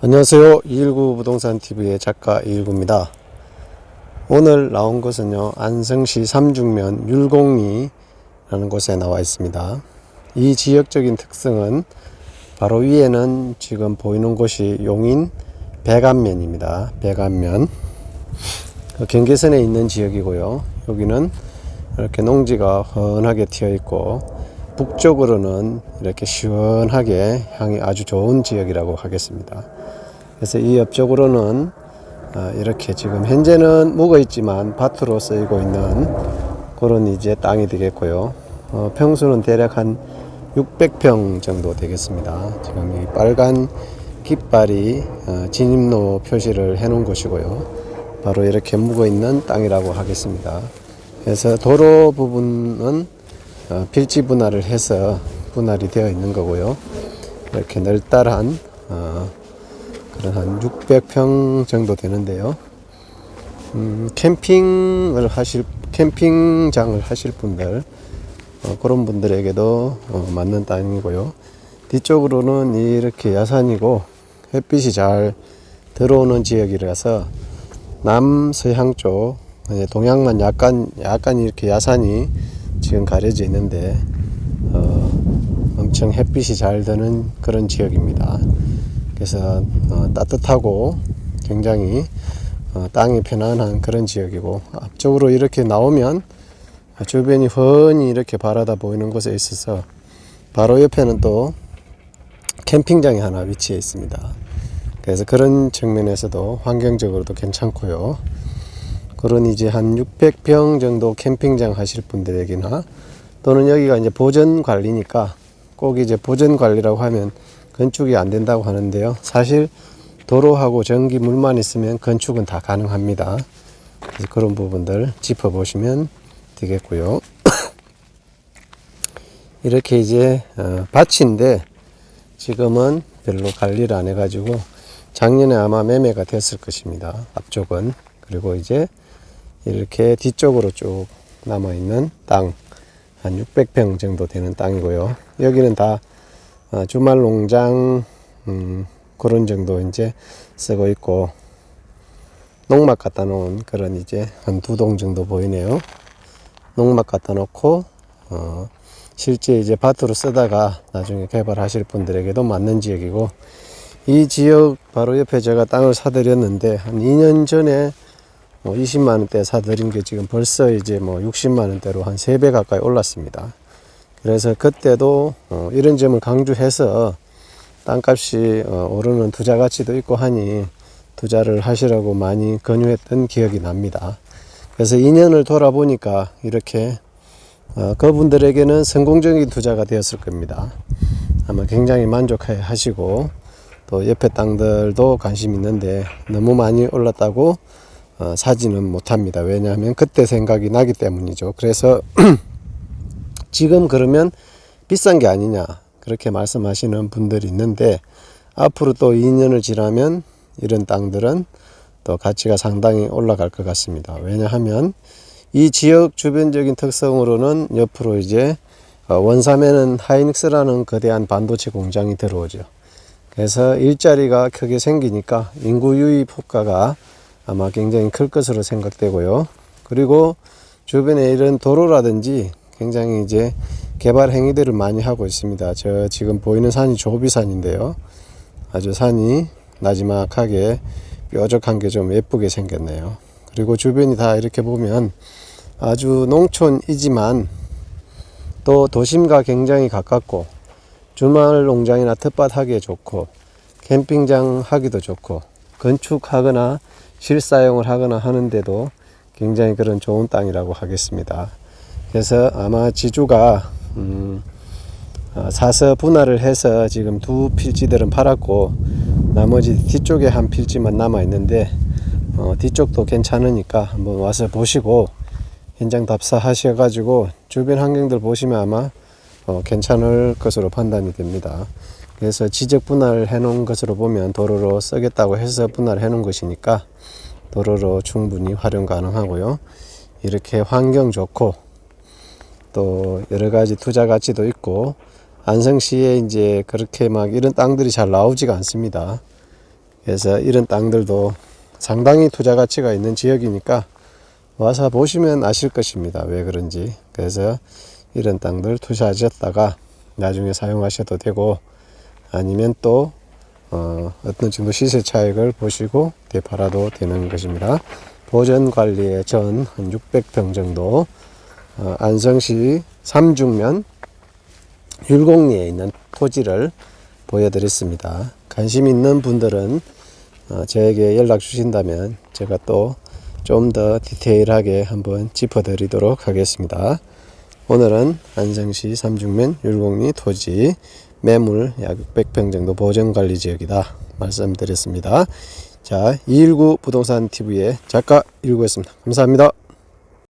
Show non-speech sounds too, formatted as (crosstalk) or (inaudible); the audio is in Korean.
안녕하세요. 219 부동산 TV의 작가 219입니다. 오늘 나온 곳은요, 안성시 삼중면 율곡리라는 곳에 나와 있습니다. 이 지역적인 특성은 바로 위에는 지금 보이는 곳이 용인 백안면입니다. 백안면. 그 경계선에 있는 지역이고요. 여기는 이렇게 농지가 훤하게 튀어 있고 북쪽으로는 이렇게 시원하게 향이 아주 좋은 지역이라고 하겠습니다. 그래서 이 옆쪽으로는 아, 이렇게 지금 현재는 묵어 있지만 밭으로 쓰이고 있는 그런 이제 땅이 되겠고요. 어, 평수는 대략 한 600평 정도 되겠습니다. 지금 이 빨간 깃발이 어, 진입로 표시를 해 놓은 곳이고요. 바로 이렇게 묵어 있는 땅이라고 하겠습니다. 그래서 도로 부분은 어, 필지 분할을 해서 분할이 되어 있는 거고요. 이렇게 널따란 어, 한 600평 정도 되는데요. 음, 캠핑을 하실 캠핑장을 하실 분들 어, 그런 분들에게도 어, 맞는 땅이고요. 뒤쪽으로는 이렇게 야산이고 햇빛이 잘 들어오는 지역이라서 남서향 쪽 예, 동향만 약간 약간 이렇게 야산이 지금 가려져 있는데 어, 엄청 햇빛이 잘 드는 그런 지역입니다. 그래서 어, 따뜻하고 굉장히 어, 땅이 편안한 그런 지역이고 앞쪽으로 이렇게 나오면 주변이 훤히 이렇게 바라다 보이는 곳에 있어서 바로 옆에는 또 캠핑장이 하나 위치해 있습니다. 그래서 그런 측면에서도 환경적으로도 괜찮고요. 그런 이제 한 600평 정도 캠핑장 하실 분들에게나 또는 여기가 이제 보전 관리니까 꼭 이제 보전 관리라고 하면 건축이 안 된다고 하는데요. 사실 도로하고 전기 물만 있으면 건축은 다 가능합니다. 그런 부분들 짚어보시면 되겠고요. (coughs) 이렇게 이제 어, 밭인데 지금은 별로 관리를 안 해가지고 작년에 아마 매매가 됐을 것입니다. 앞쪽은 그리고 이제 이렇게 뒤쪽으로 쭉 남아 있는 땅 한 600평 정도 되는 땅이고요. 여기는 다 어, 주말 농장 음, 그런 정도 이제 쓰고 있고 농막 갖다 놓은 그런 이제 한 두 동 정도 보이네요. 농막 갖다 놓고 어, 실제 이제 밭으로 쓰다가 나중에 개발하실 분들에게도 맞는 지역이고 이 지역 바로 옆에 제가 땅을 사드렸는데 한 2년 전에 뭐 20만 원대 사드린 게 지금 벌써 이제 뭐 60만 원대로 한 3배 가까이 올랐습니다. 그래서 그때도 어, 이런 점을 강조해서 땅값이 어, 오르는 투자 가치도 있고 하니 투자를 하시라고 많이 권유했던 기억이 납니다. 그래서 2년을 돌아보니까 이렇게 어, 그분들에게는 성공적인 투자가 되었을 겁니다. 아마 굉장히 만족해 하시고 또 옆에 땅들도 관심 있는데 너무 많이 올랐다고 어, 사지는 못합니다. 왜냐하면 그때 생각이 나기 때문이죠. 그래서 (clears throat) 지금 그러면 비싼 게 아니냐 그렇게 말씀하시는 분들이 있는데 앞으로 또 2년을 지나면 이런 땅들은 또 가치가 상당히 올라갈 것 같습니다. 왜냐하면 이 지역 주변적인 특성으로는 옆으로 이제 어, 원삼에는 하이닉스라는 거대한 반도체 공장이 들어오죠. 그래서 일자리가 크게 생기니까 인구 유입 효과가 아마 굉장히 클 것으로 생각되고요. 그리고 주변에 이런 도로라든지 굉장히 이제 개발 행위들을 많이 하고 있습니다. 저 지금 보이는 산이 조비산인데요. 아주 산이 나지막하게 뾰족한 게 좀 예쁘게 생겼네요. 그리고 주변이 다 이렇게 보면 아주 농촌이지만 또 도심과 굉장히 가깝고 주말 농장이나 텃밭 하기에 좋고 캠핑장 하기도 좋고 건축하거나 실사용을 하거나 하는데도 굉장히 그런 좋은 땅이라고 하겠습니다. 그래서 아마 지주가 음, 어, 사서 분할을 해서 지금 두 필지들은 팔았고 나머지 뒤쪽에 한 필지만 남아 있는데 어, 뒤쪽도 괜찮으니까 한번 와서 보시고 현장 답사 하셔 가지고 주변 환경들 보시면 아마 어, 괜찮을 것으로 판단이 됩니다. 그래서 지적 분할 해놓은 것으로 보면 도로로 쓰겠다고 해서 분할 해놓은 것이니까 도로로 충분히 활용 가능하고요. 이렇게 환경 좋고 또 여러 가지 투자 가치도 있고 안성시에 이제 그렇게 막 이런 땅들이 잘 나오지가 않습니다. 그래서 이런 땅들도 상당히 투자 가치가 있는 지역이니까 와서 보시면 아실 것입니다. 왜 그런지. 그래서 이런 땅들 투자하셨다가 나중에 사용하셔도 되고 아니면 또 어, 어떤 정도 시세 차익을 보시고 되팔아도 되는 것입니다. 보전 관리의 전한 600평 정도 어, 안성시 삼중면 율곡리에 있는 토지를 보여드렸습니다. 관심 있는 분들은 어, 저에게 연락 주신다면 제가 또 좀 더 디테일하게 한번 짚어드리도록 하겠습니다. 오늘은 안성시 삼중면 율곡리 토지 매물 약 600평 정도 보전관리 지역이다 말씀드렸습니다. 자, 219 부동산 TV의 작가 일구였습니다. 감사합니다.